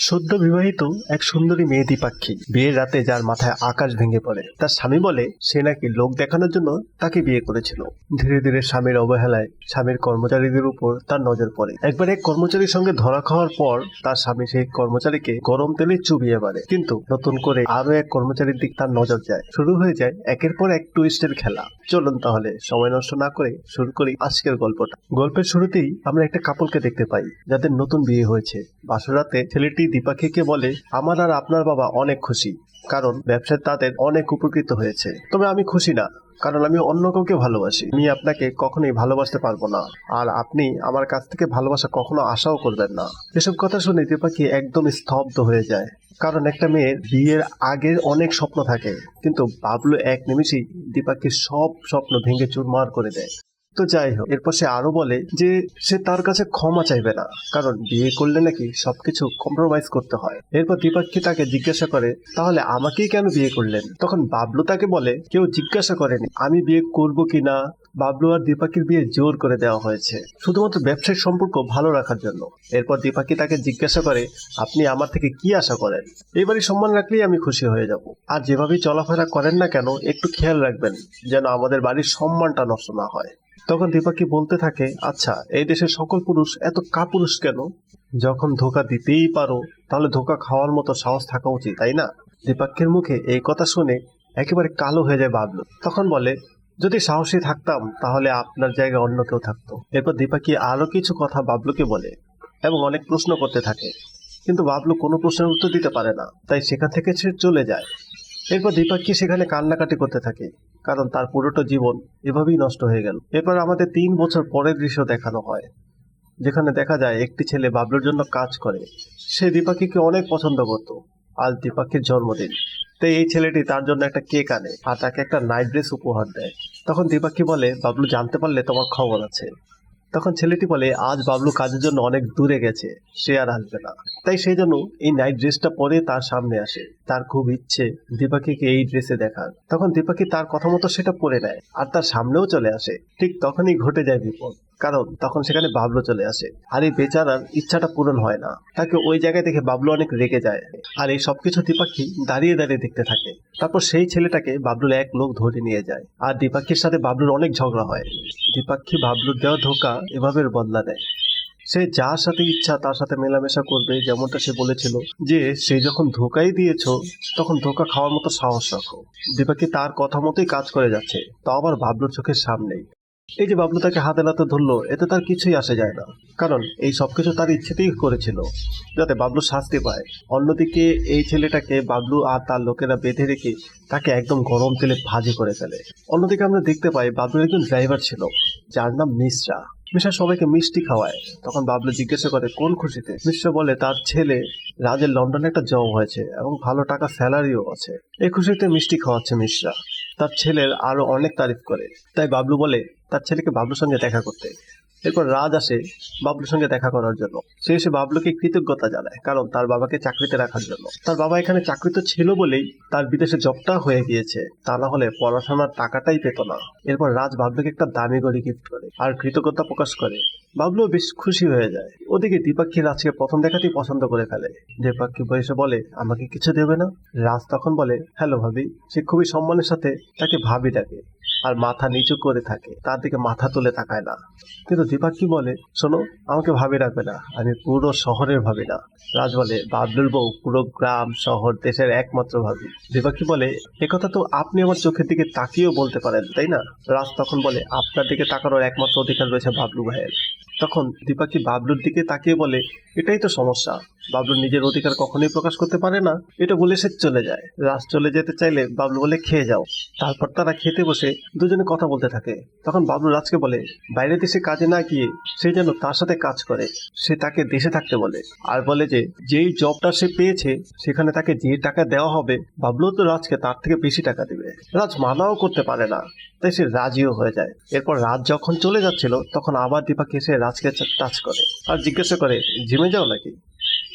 সদ্য বিবাহিত এক সুন্দরী মেয়ে দীপাক্ষী বিয়ের রাতে যার মাথায় আকাশ ভেঙে পড়ে, তার স্বামী বলে সে নাকি লোক দেখানোর জন্য তাকে বিয়ে করেছিল। ধীরে ধীরে স্বামীর অবহেলায় স্বামীর কর্মচারীদের উপর তার নজর পড়ে। একবার এক কর্মচারীর সঙ্গে ধরা খাওয়ার পর তার স্বামী সেই কর্মচারীকে গরম তেলে চুবিয়ে মারে। কিন্তু নতুন করে আরও এক কর্মচারীর দিক তার নজর যায়। শুরু হয়ে যায় একের পর এক টুইস্টের খেলা। চলুন তাহলে সময় নষ্ট না করে শুরু করি আজকের গল্পটা। গল্পের শুরুতেই আমরা একটা কাপলকে দেখতে পাই, যাদের নতুন বিয়ে হয়েছে। বাসরাতে ছেলেটি দীপাক্ষীকে বলে, আমার আর আপনার বাবা অনেক খুশি, কারণ ব্যবসায় তাদের অনেক উপকৃত হয়েছে। তবে আমি খুশি না, কারণ আমি অন্য কাউকে ভালোবাসি। আমি আপনাকে কখনোই ভালোবাসতে পারব না, আর আপনি আমার কাছ থেকে ভালোবাসা কখনো আশাও করবেন না। এসব কথা শুনে দীপাক্ষী একদম স্তব্ধ হয়ে যায়। কারণ একটা মেয়ের বিয়ের আগের অনেক স্বপ্ন থাকে, কিন্তু বাবলু এক নিমিষেই দীপাক্ষীর সব স্বপ্ন ভেঙে চুরমার করে দেয়। তো যাই হোক, এরপর সে আরও বলে যে সে তার কাছে ক্ষমা চাইবে না, কারণ বিয়ে করলে নাকি সবকিছু কম্প্রোমাইজ করতে হয়। এরপর দীপাক্ষী তাকে জিজ্ঞাসা করে, তাহলে আমাকেই কেন বিয়ে করলেন? তখন বাবলু তাকে বলে, কেউ জিজ্ঞাসা করেনি, আমি বিয়ে করব কি না? বাবলু আর দীপাকির বিয়ে জোর করে দেওয়া হয়েছে, শুধুমাত্র ব্যবসায়িক সম্পর্ক ভালো রাখার জন্য। এরপর দীপাকি তাকে জিজ্ঞাসা করে, আপনি আমার থেকে কি আশা করেন? এবারই সম্মান রাখলেই আমি খুশি হয়ে যাব। আর যেভাবেই চলাফেরা করেন না কেন, একটু খেয়াল রাখবেন, যেন আমাদের বাড়ির সম্মানটা নষ্ট না হয়। তখন দীপাকি বলতে থাকে আচ্ছা এই দেশের সকল পুরুষ এত কাপুরুষ কেন? যখন ধোকা দিতেই পারো, তাহলে ধোকা খাওয়ার মতো সাহস থাকা উচিত, তাই না? দীপাক্ষের মুখে এই কথা শুনে একেবারে কালো হয়ে যায় বাবলু তখন বলে, যদি সাহসী থাকতাম, তাহলে আপনার জায়গায় অন্য কেউ থাকতো। এরপর দীপাকি আরও কিছু কথা বাবলুকে বলে এবং অনেক প্রশ্ন করতে থাকে। কিন্তু বাবলু কোনো প্রশ্নের উত্তর দিতে পারে না, তাই সেখান থেকে সে চলে যায়। এরপর দীপাক্ষী সেখানে কান্নাকাটি করতে থাকে? কারণ তার পুরোটা জীবন এভাবেই নষ্ট হয়ে গেল। এরপর আমাদের তিন বছর পরের দৃশ্য দেখানো হয়, যেখানে দেখা যায় একটি ছেলে বাবলুর জন্য কাজ করে। সে দীপাক্ষীকে অনেক পছন্দ করত, আজ দীপাক্ষীর জন্মদিন। তাই এই ছেলেটি তার জন্য একটা কেক আনে আর তাকে একটা নাইট ড্রেস উপহার দেয়। তখন দীপাক্ষী বলে, বাবলু, জানতে পারলে তোমার খবর আছে। তখন ছেলেটি বলে, আজ বাবলু কাজের জন্য অনেক দূরে গেছে, সে আর আসবে না। তাই সেই জন্য এই নাইট ড্রেসটা পরে তার সামনে আসে। তার খুব ইচ্ছে দীপাকিকে এই ড্রেসে দেখার। তখন দীপাকি তার কথা মতো সেটা পরে নেয় আর তার সামনেও চলে আসে। ঠিক তখনই ঘটে যায় বিপদ। কারণ তখন সেখানে বাবলু চলে আসে। আর এই বেচারার ইচ্ছাটা পূরণ হয় না। তাকে ওই জায়গায় দেখে বাবলু অনেক রেগে যায়। আর এই সবকিছু দীপাক্ষী দাঁড়িয়ে দাঁড়িয়ে দেখতে থাকে। তারপর সেই ছেলেটাকে বাবলুর এক লোক ধরে নিয়ে যায়। আর দীপাক্ষীর সাথে বাবলুর অনেক ঝগড়া হয়। দীপাক্ষী বাবলুর দেওয়া ধোকা এভাবে বদলা দেয়। সে যার সাথে ইচ্ছা তার সাথে মেলামেশা করবে, যেমনটা সে বলেছিল যে, সে যখন ধোকাই দিয়েছ, তখন ধোকা খাওয়ার মতো সাহস রাখো। দীপাকি তার কথা মতোই কাজ করে যাচ্ছে। তাও আবার বাবলুর চোখের সামনেই। এই যে বাবলু তাকে হাতে নাতে ধরলো, এতে তার কিছুই আসে যায় না। কারণ এই সবকিছু তার ইচ্ছেতেই করেছিল, যাতে বাবলু শাস্তি পায়। অন্যদিকে এই ছেলেটাকে বাবলু আর তার লোকেরা বেঁধে রেখে তাকে একদম গরম তেলে ভাজি করে ফেলে। অন্যদিকে আমরা দেখতে পাই বাবলুর একজন ড্রাইভার ছিল, যার নাম মিশ্রা। মিশ্রা সবাইকে মিষ্টি খাওয়ায়। তখন বাবলু জিজ্ঞাসা করে, কোন খুশিতে? মিশ্রা বলে, তার ছেলে রাজের লন্ডনে একটা জব হয়েছে এবং ভালো টাকা স্যালারিও আছে। এই খুশিতে মিষ্টি খাওয়াচ্ছে মিশ্রা। তার ছেলের আরও অনেক তারিফ করে। তাই বাবলু বলে তার ছেলেকে বাবলুর সঙ্গে দেখা করতে। এরপর রাজ আসে বাবলুর সঙ্গে দেখা করার জন্য। সে এসে বাবলুকে কৃতজ্ঞতা জানায়, কারণ তার বাবাকে চাকরিতে রাখার জন্য। তার বাবা এখানে চাকরি তো ছিল বলেই তার বিদেশে জবটা হয়ে গিয়েছে। তা না হলে পড়াশোনার টাকাটাই পেত না। এরপর রাজ বাবলুকে একটা দামি গড়ি গিফট করে আর কৃতজ্ঞতা প্রকাশ করে। বাবলু বেশ খুশি হয়ে যায়। ওদিকে দীপাক্ষী রাজকে প্রথম দেখাতেই পছন্দ করে ফেলে। দীপাক্ষী বয়সে বলে, আমাকে কিছু দেবে না? রাজ তখন বলে, হ্যালো ভাবি। সে খুবই সম্মানের সাথে তাকে ভাবি ডাকে আর মাথা নিচু করে থাকে। তার দিকে মাথা তুলে তাকায় না। কিন্তু দীপাক্ষী বলে, শোনো, আমাকে ভাবে রাখবে না। আমি পুরো শহরের ভাবি না। রাজ বলে, বাবলুর বউ, পুরো গ্রাম, শহর, দেশের একমাত্র ভাবি। দীপাক্ষী বলে একথা তো আপনি আমার চোখের দিকে তাকিয়েও বলতে পারেন, তাই না? রাজ তখন বলে, আপনার দিকে তাকানোর একমাত্র অধিকার রয়েছে বাবলু ভাইয়ের। তখন দীপাকি বাবলুর দিকে তাকিয়ে বলে, এটাই তো সমস্যা। বাবলু নিজের অধিকার কখনোই প্রকাশ করতে পারে না। এটা বলে সে চলে যায়। রাজ চলে যেতে চাইলে বাবলু বলে, খেয়ে যাও। তারপর তারা খেতে বসে দুজনে কথা বলতে থাকে। তখন বাবলু রাজকে বলে, বাইরে দেশে কাজে না গিয়ে সে যেন তার সাথে কাজ করে। সে তাকে দেশে থাকতে বলে। আর বলে যে, যেই জবটা সে পেয়েছে, সেখানে তাকে যে টাকা দেওয়া হবে, বাবলু তো রাজকে তার থেকে বেশি টাকা দিবে। রাজ মানাও করতে পারে না। তাই সে রাজিও হয়ে যায়। এরপর রাজ যখন চলে যাচ্ছিল, তখন আবার দীপাকে এসে রাজকে টাচ করে। আর জিজ্ঞাসা করে, জিমে যাও নাকি?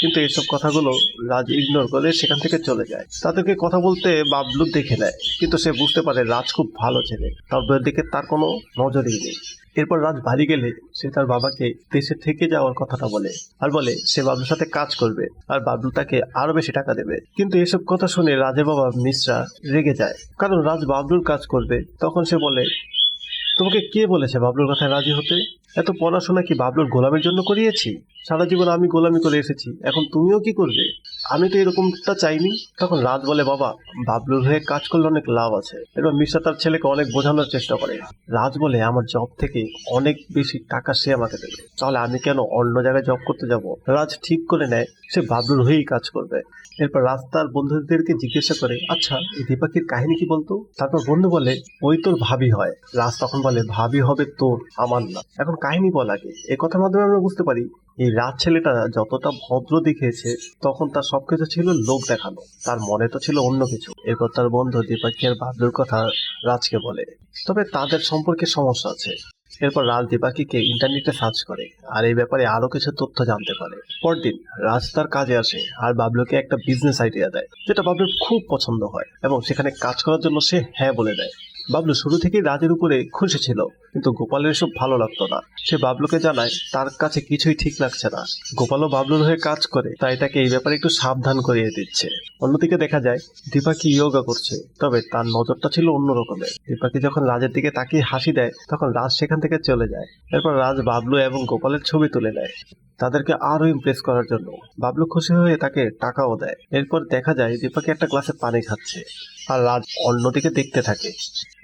কিন্তু এইসব কথাগুলো রাজ ইগনোর করে সেখান থেকে চলে যায়। তাদেরকে কথা বলতে বাবলু দেখে নেয়, কিন্তু সে বুঝতে পারে রাজ খুব ভালো ছেলে বইয়ের দিকে তার কোনো নজরই নেই। এরপর রাজ বাড়ি গেলে সে তার বাবাকে দেশে থেকে যাওয়ার কথাটা বলে, আর বলে, সে বাবলুর সাথে কাজ করবে, আর বাবলু তাকে আরও বেশি টাকা দেবে। কিন্তু এসব কথা শুনে রাজের বাবা মিশ্রা রেগে যায়। কারণ রাজ বাবলুর কাজ করবে, তখন সে বলে তোমাকে কে বলেছে বাবলুর কথায় রাজি হতে? এত পড়াশোনা কি বাবলুর গোলামের জন্য করিয়েছি? সারা জীবন আমি গোলামি করে এসেছি, এখন তুমিও কি করবে? আমি তো এরকমটা চাইনি। তখন রাজ বলে, বাবা, বাবলুর হয়ে কাজ করলে অনেক লাভ আছে। এবার মিশ্রা তার ছেলেকে অনেক বোঝানোর চেষ্টা করে। রাজ বলে, আমার জব থেকে অনেক বেশি টাকা সে আমাকে দেবে। তাহলে আমি কেন অন্য জায়গায় জব করতে যাব? রাজ ঠিক করে নেয়, সে বাবলুর হয়েই কাজ করবে। এরপর রাজ তার বন্ধুদেরকে জিজ্ঞাসা করে আচ্ছা এই দীপাকির কাহিনী কি বলতো? তারপর বন্ধু বলে, ওই তোর ভাবি হয়। রাজ তখন বলে, ভাবি হবে তোর, আমার না। এখন কাহিনী বল আগে এই কথার মাধ্যমে আমরা বুঝতে পারি, এই রাজ ছেলেটা যতটা ভদ্র দেখিয়েছে, তখন তার সবকিছু ছিল লোক দেখানো। তার মনে তো ছিল অন্য কিছু। এরপর তার বন্ধু দীপাকি আর বাবলুর কথা রাজকে বলে। তবে তাদের সম্পর্কে সমস্যা আছে। এরপর রাজ দীপাকিকে ইন্টারনেটে সার্চ করে আর এই ব্যাপারে আরও কিছু তথ্য জানতে পারে। পরদিন রাজ তার কাজে আসে আর বাবলুকে একটা বিজনেস আইডিয়া দেয়, যেটা বাবলুর খুব পছন্দ হয় এবং সেখানে কাজ করার জন্য সে হ্যাঁ বলে দেয়। বাবলু শুরু থেকেই রাজের উপরে খুশি ছিল। কিন্তু গোপালের এসব ভালো লাগতো না। সে বাবলুকে জানায়, তার কাছে কিছুই ঠিক লাগছে না। গোপালও বাবলুর হয়ে কাজ করে, তাই তাকে এই ব্যাপারে একটু সাবধান করিয়ে দিচ্ছে। অন্যদিকে দেখা যায় দীপাকি ইয়োগা করছে, তবে তার নজরটা ছিল অন্য রকমের। দীপাকি যখন রাজের দিকে তাকিয়ে হাসি দেয়, তখন রাজ সেখান থেকে চলে যায়। এরপর রাজ বাবলু এবং গোপালের ছবি তুলে নেয়, তাদেরকে আরও ইমপ্রেস করার জন্য। বাবলু খুশি হয়ে তাকে টাকাও দেয়। এরপর দেখা যায় দীপাকি একটা গ্লাসে পানি খাচ্ছে। আর রাজ অন্যদিকে দেখতে থাকে।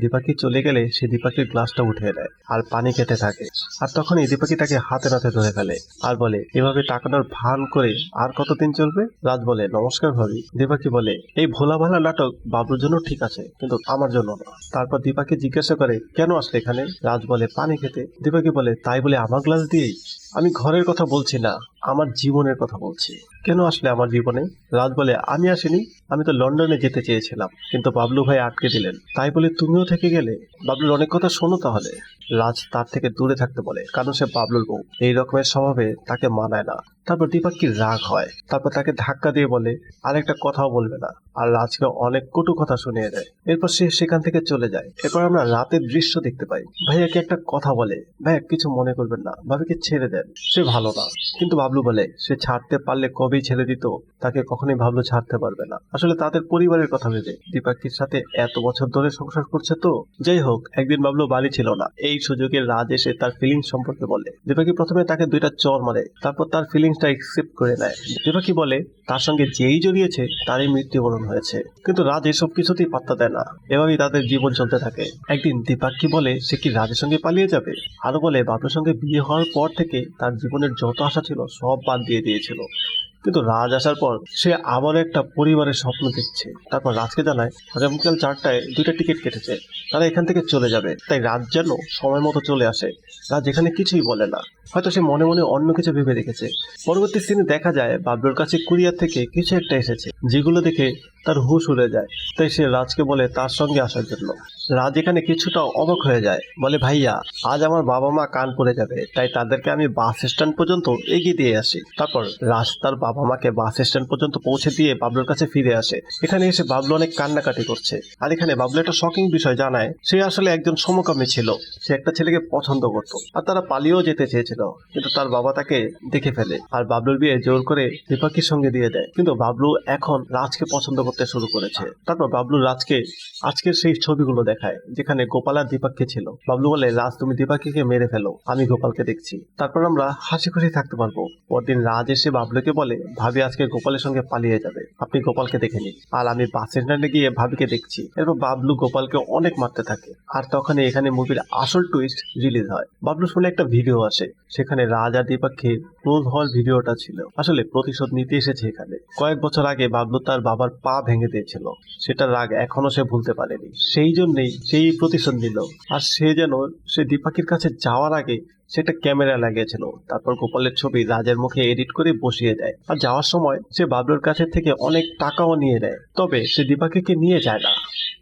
দীপাকি চলে গেলে, সে দীপাকির গ্লাসটা উঠিয়ে দেয়, আর পানি খেতে থাকে। আর তখনই দীপাকি তাকে হাতে নাতে ধরে ফেলে আর বলে, এভাবে টাকানোর ভান করে আর কতদিন চলবে? রাজ বলে, নমস্কার ভাবি। দীপাকি বলে, এই ভোলা ভালা নাটক বাবুর জন্য ঠিক আছে, কিন্তু আমার জন্য না। তারপর দীপাকে জিজ্ঞাসা করে, কেন আসলে এখানে? রাজ বলে, পানি খেতে। দীপাকি বলে, তাই বলে আমার গ্লাস দিয়েই? আমি ঘরের কথা বলছি না, আমার জীবনের কথা বলছি। কেন আসলে আমার জীবনে? রাজ বলে, আমি আসিনি, আমি তো লন্ডনে যেতে চেয়েছিলাম, কিন্তু বাবলু ভাই আটকে দিলেন। তাই বলে তুমিও থেকে গেলে? বাবলুর অনেক কথা শোনো তাহলে। রাজ তার থেকে দূরে থাকতে বলে, কারণ সে বাবলুর বউ। এই রকমের স্বভাবে তাকে মানায় না। তারপর দীপাক্কির রাগ হয়। তারপর তাকে ধাক্কা দিয়ে বলে, আরেকটা কথাও বলবে না। আর রাজকে অনেক কটু কথা শুনিয়ে দেয়। এরপর সে সেখান থেকে চলে যায়। এরপর আমরা রাতের দৃশ্য দেখতে পাই। ভাইয়াকে একটা কথা বলে? ভাইয়া, কিছু মনে করবেন না। ভাবিকে ছেড়ে দেন। সে ভালো না। কিন্তু বাবলু বলে, সে ছাড়তে পারলে কবেই ছেড়ে দিত? তাকে কখনোই ভাবলু ছাড়তে পারবে না। আসলে তাদের পরিবারের কথা ভেবে দীপাক্ষীর সাথে এত বছর ধরে সংসার করছে তো? যাই হোক, একদিন বাবলু বাড়ি ছিল না। এই সুযোগে রাজ এসে তার ফিলিংস সম্পর্কে বলে। দীপাকি প্রথমে তাকে দুইটা চর মারে। তারপর তার ফিলিংসটা একসেপ্ট করে নেয়। দীপাকি বলে, তার সঙ্গে যেই জড়িয়েছে, তারই মৃত্যুবরণ হয়েছে। কিন্তু রাজ এসব কিছুতেই পাত্তা দেয় না। এভাবেই তাদের জীবন চলতে থাকে। একদিন দীপাক্কি বলে, সে কি রাজের সঙ্গে পালিয়ে যাবে? আরও বলে, বাবুর সঙ্গে বিয়ে হওয়ার পর থেকে তার জীবনের যত আশা ছিল, সব বাদ দিয়ে দিয়েছিল। কিন্তু রাজ আসার পর, সে আবার একটা পরিবারের স্বপ্ন দেখছে। তারপর রাজকে জানায় আগামীকাল চারটায় দুইটা টিকিট কেটেছে। তারা এখান থেকে চলে যাবে। তাই রাজ যেন সময় মতো চলে আসে। রাজ এখানে কিছুই বলে না। হয়তো সে মনে মনে অন্য কিছু ভেবে রেখেছে পরবর্তী সিনে দেখা যায়, বাবলুর কাছে কুরিয়ার থেকে কিছু একটা এসেছে, যেগুলো দেখে তার হুশ উড়ে যায়। তাই সে রাজকে বলে তার সঙ্গে আসার জন্য। রাজ এখানে কিছুটা অবাক হয়ে যায়, বলে, ভাইয়া, আজ আমার বাবা মা কান পড়ে যাবে, তাই তাদেরকে আমি বাস স্ট্যান্ড পর্যন্ত এগিয়ে দিয়ে আসি। তারপর রাজ তার বাবা মাকে বাস স্ট্যান্ড পর্যন্ত পৌঁছে দিয়ে বাবলুর কাছে ফিরে আসে। এখানে এসে বাবলু অনেক কান্নাকাটি করছে। আর এখানে বাবলু একটা শকিং বিষয় জানায়, সে আসলে একজন সমকামী ছিল। সে একটা ছেলেকে পছন্দ করত। আর তারা পালিয়েও যেতে চেয়েছিল। কিন্তু তার বাবা তাকে দেখে ফেলে আর বাবলুর বিয়ে জোর করে দীপাকির সঙ্গে দিয়ে দেয়। কিন্তু বাবলু এখন রাজকে পছন্দ করতে শুরু করেছে। তারপর বাবলু রাজকে আজকের সেই ছবিগুলো দেখায়, যেখানে গোপাল আর দীপাককে ছিল। বাবলু বলে, রাজ, তুমি দীপাকিকে মেরে ফেলো, আমি গোপালকে দেখছি। তারপর আমরা হাসি খুশি থাকতে পারব। পরদিন রাজ এসে বাবলুকে বলে, ভাবি আজকে গোপালের সঙ্গে পালিয়ে যাবে। আপনি গোপালকে দেখে নিন। আর আমি বাস স্ট্যান্ডে গিয়ে ভাবিকে দেখছি। এরপর বাবলু গোপালকে অনেক মারতে থাকে। আর তখনই এখানে মুভির আসল টুইস্ট রিলিজ হয়। বাবলু শুনে একটা ভিডিও আসে। সেখানে রাজা দ্বিপাক্ষের ক্লোজ হল ভিডিওটা ছিল। আসলে প্রতিশোধ নিতে এসেছে এখানে। কয়েক বছর আগে বাবলু তার বাবার পা ভেঙে দিয়েছিল। সেটার রাগ এখনও সে ভুলতে পারেনি। সেই জন্যেই সেই প্রতিশোধ নিল। আর সে যেন সে দীপাকির কাছে যাওয়ার আগে সে একটা ক্যামেরা লাগিয়েছিল। তারপর গোপালের ছবি রাজের মুখে এডিট করে বসিয়ে দেয়। আর যাওয়ার সময় সে বাবলুর কাছে থেকে অনেক টাকাও নিয়ে নেয়। তবে সে দীপাকে নিয়ে যায় না।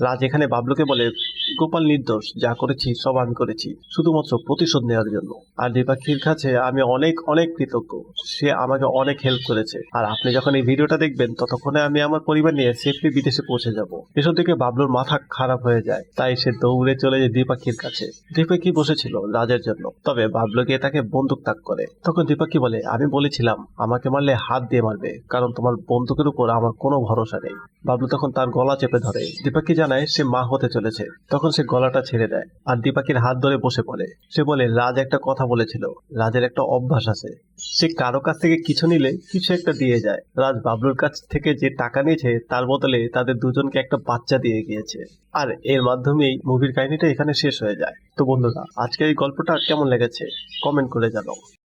রাজ এখানে বাবলুকে বলে, গোপাল নির্দোষ, যা করেছি সব আমি করেছি। শুধুমাত্র প্রতিশোধ নেওয়ার জন্য। আর দীপাক্ষীর কাছে আমি অনেক অনেক কৃতজ্ঞ। সে আমাকে অনেক হেল্প করেছে। আর আপনি যখন এই ভিডিওটা দেখবেন, ততক্ষণে আমি আমার পরিবার নিয়ে সেফলি বিদেশে পৌঁছে যাব। এসব দেখে বাবলুর মাথা খারাপ হয়ে যায়। তাই সে দৌড়ে চলে যায় দীপাক্ষীর কাছে। দীপাক্ষী বসেছিল রাজের জন্য? তবে বাবলু গিয়ে তাকে বন্দুক তাক করে। তখন দীপাক্ষী বলে, আমি বলেছিলাম, আমাকে মারলে হাত দিয়ে মারবে, কারণ তোমার বন্দুকের উপর আমার কোনো ভরসা নেই। বাবলু তখন তার গলা চেপে ধরে। দীপাক্ষী জানায় সে মা হতে চলেছে। তখন সে গলাটা ছেড়ে দেয় আর দীপাকির হাত ধরে বসে পড়ে। সে বলে, রাজ একটা কথা বলেছিল। রাজের একটা অভ্যাস আছে। সে কারও কাছ থেকে কিছু নিলে কিছু একটা দিয়ে যায়। রাজ বাবলুর কাছ থেকে যে টাকা নিয়েছে, তার বদলে তাদের দুজনকে একটা বাচ্চা দিয়ে গিয়েছে। আর এর মাধ্যমেই মুভির কাহিনীটা এখানে শেষ হয়ে যায়। তো বন্ধুরা, আজকের এই গল্পটা কেমন লেগেছে? কমেন্ট করে জানাও।